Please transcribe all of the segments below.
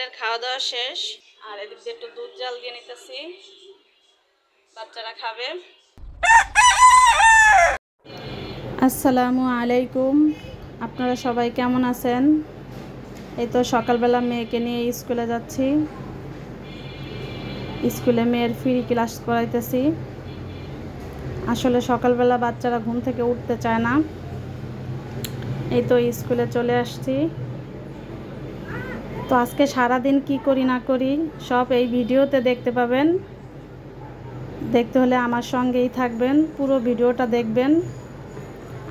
রাত্রের খাওয়া দাওয়া শেষ। আর এদিক একটু দুধ জাল দিয়ে নিতেছি। বাচ্চারা খাবে। আসসালামু আলাইকুম। আপনারা সবাই কেমন আছেন? এই তো সকালবেলা মেয়েকে নিয়ে স্কুলে যাচ্ছি। স্কুলে মেয়ের ফ্রি ক্লাস করাইতেছি আসলে সকালবেলা বাচ্চারা ঘুম থেকে উঠতে চায় না। এই তো স্কুলে চলে আসছি। তো আজকে সারা দিন কি করি না করি, সব এই ভিডিওতে দেখতে পাবেন। দেখতে হলে আমার সঙ্গেই থাকবেন, পুরো ভিডিওটা দেখবেন।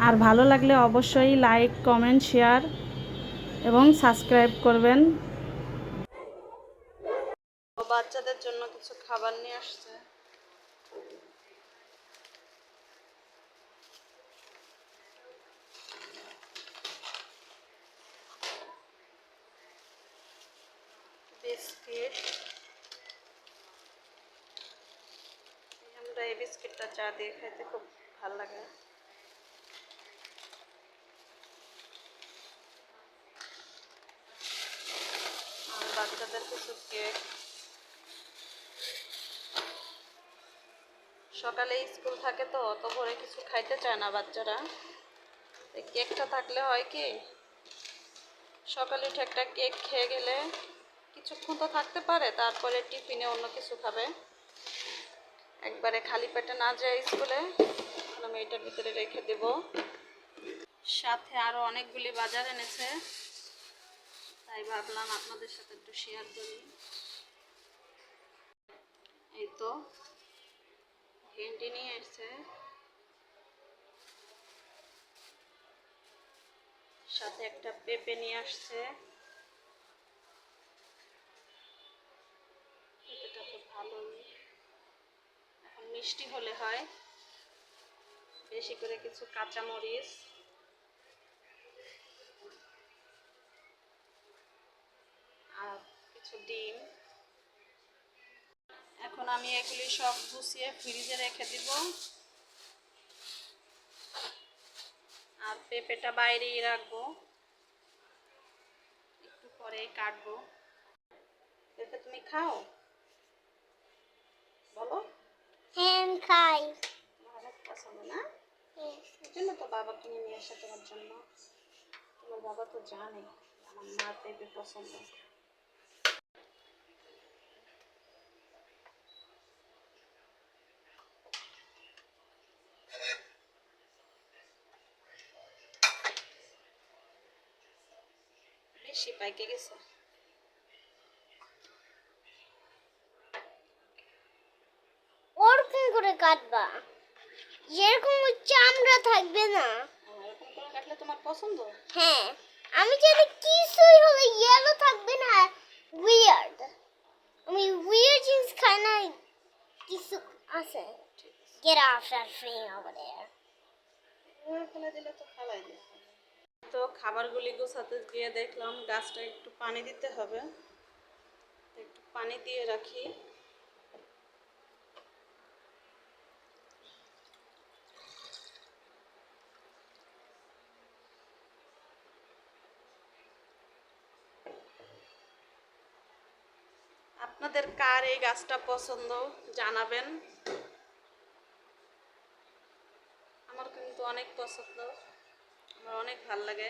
আর ভালো লাগলে অবশ্যই লাইক, কমেন্ট, শেয়ার এবং সাবস্ক্রাইব করবেন। বাচ্চাদের জন্য কিছু খাবার নিয়ে আসছে। বিস্কিট। আমরা এই বিস্কিটটা চা দিয়ে খাইতে খুব ভালো লাগে। বাচ্চাদের কিছু কেক। সকালে স্কুল থাকে তো, অত ভোরে কিছু খাইতে চায় না বাচ্চারা। কেকটা থাকলে হয় কি, সকালে একটা কেক খেয়ে গেলে কিছুক্ষণ তো থাকতে পারে, তারপরে টিফিনে অন্য কিছু খাবে। একবারে খালি পেটে না যায় স্কুলে আমি এটার ভিতরে রেখে দেব। সাথে আরও অনেকগুলি বাজার এনেছে, তাই ভাবলাম আপনাদের সাথে একটু শেয়ার করি। এই তো, ভেন্ডি নিয়ে এসছে। সাথে একটা পেঁপে নিয়ে আসছে পেঁপেটা তো ভালোই। এখন মিষ্টি হলে হয়। বেশি করে কিছু কাঁচামরিচ। আর কিছু ডিম। এখন আমি এগুলি সব গুছিয়ে ফ্রিজে রেখে দিব। আর পেঁপেটা বাইরেই রাখব। একটু পরে কাটবো। পেঁপে তুমি খাও বলো হ্যাঁ আমি খাই। পছন্দ না জন্য তো নিয়ে আসে জন্য। তোমার বাবা তো আমার পছন্দ। বেশি পাইকে গেছে ওরকম করে কাটবা। যেরকম চামড়া থাকবে না। কাটলে তোমার পছন্দ হ্যাঁ আমি জানি কিছুই হলে ইয়েলো থাকবে না উইয়ার্ড আমি উইয়ার্ড জিনিস খাই না, কিছু আছে। Get off that thing দিলে তো দিতে হবে। তো খাবারগুলি গোছাতে গিয়ে দেখলাম গাছটা একটু পানি দিতে হবে। একটু পানি দিয়ে রাখি। আপনাদের কার এই গাছটা পছন্দ জানাবেন। আমার কিন্তু অনেক পছন্দ। আমার অনেক ভালো লাগে।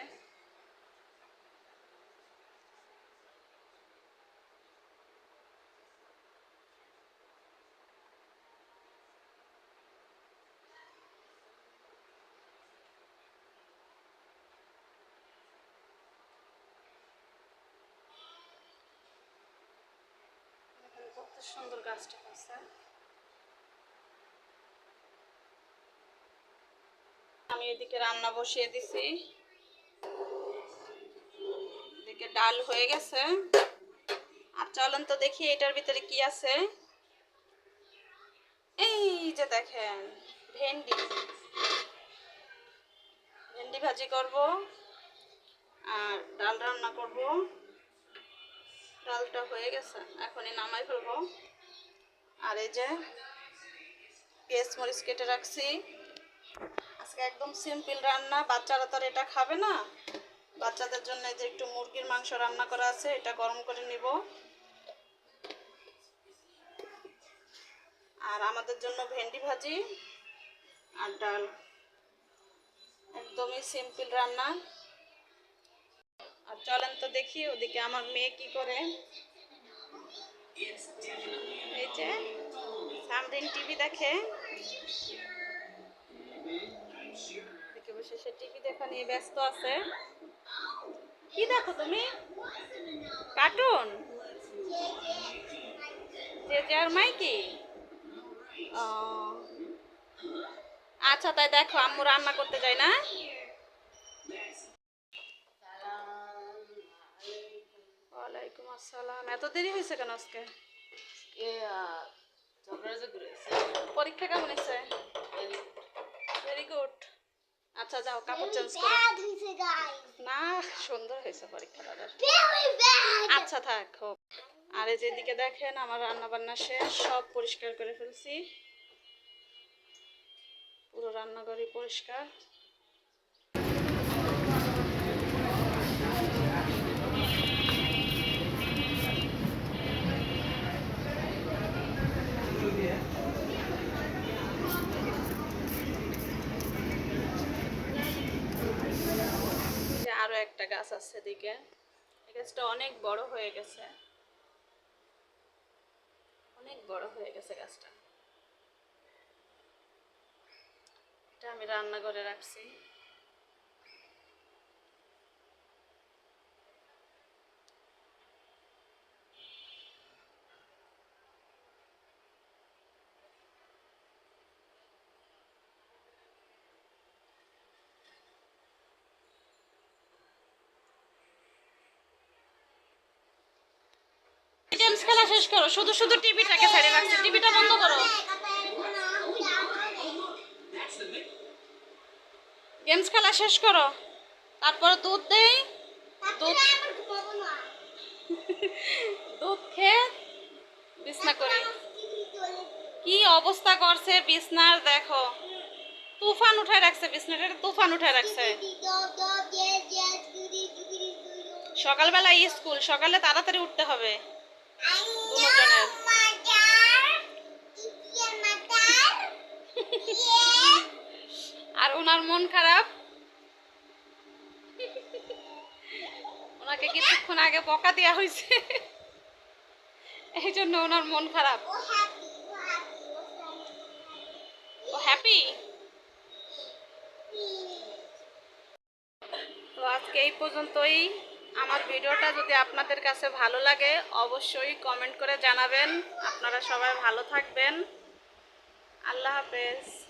সুন্দর গাছটা আছে আমি এদিকে রান্না বসিয়ে দিছি। এদিকে ডাল হয়ে গেছে। আর চলেন তো দেখি এটার ভিতরে কি আছে। এই যে দেখেন, ভেন্ডি। ভেন্ডি ভাজি করব আর ডাল রান্না করব। ডালটা হয়ে গেছে, এখনই নামাই ফেলব। আর এই যে পেঁয়াজ মরিচ কেটে রাখছি। আজকে একদম সিম্পল রান্না, বাচ্চারা তো এটা খাবে না। বাচ্চাদের জন্য যে একটু মুরগির মাংস রান্না করা আছে, এটা গরম করে নিব। আর আমাদের জন্য ভেন্ডি ভাজি আর ডাল। একদমই সিম্পল রান্না। আর চলেন তো দেখি ওদিকে আমার মেয়ে কি করে। সামদিন টিভি দেখে। বসে সে নিয়ে ব্যস্ত আছে। কি দেখো তুমি? কার্টুন? যে আচ্ছা তাই দেখো, আম্মু রান্না করতে যাই না? এত দেরি হয়েছে কেন আজকে? পরীক্ষা কেমন হয়েছে? ভেরি গুড আচ্ছা যাও কাপড় চেঞ্জ করো. না সুন্দর হয়েছে পরীক্ষা দাদার আচ্ছা থাক হোক। আর এই যেদিকে দেখেন আমার রান্না বান্না শেষ সব পরিষ্কার করে ফেলছি। পুরো রান্নাঘরই পরিষ্কার। গাছ আছে দিকে। এই গাছটা অনেক বড় হয়ে গেছে। অনেক বড় হয়ে গেছে গাছটা। এটা আমি রান্নাঘরে রাখছি। গেমস খেলা শেষ করো, শুধু শুধু টিভিটাকে ছেড়ে রাখছি, টিভিটা বন্ধ করো। গেমস খেলা শেষ করো, তারপরে দুধ দেই, দুধ দুধ খেয়ে বিছনা করি। কি অবস্থা করছে বিছনার, দেখো। তুফান উঠায় রাখছে বিছনাটা তুফান উঠায় রাখছে। সকালবেলা স্কুল, সকালে তাড়াতাড়ি উঠতে হবে। আর ওনার মন খারাপ? ওনাকে কিছুক্ষণ আগে বকা দেওয়া হয়েছে। এই জন্য ওনার মন খারাপ। ও হ্যাপি তো আজকে এই পর্যন্তই। আমার ভিডিওটা যদি আপনাদের কাছে ভালো লাগে, অবশ্যই কমেন্ট করে জানাবেন। আপনারা সবাই ভালো থাকবেন। আল্লাহ হাফেজ।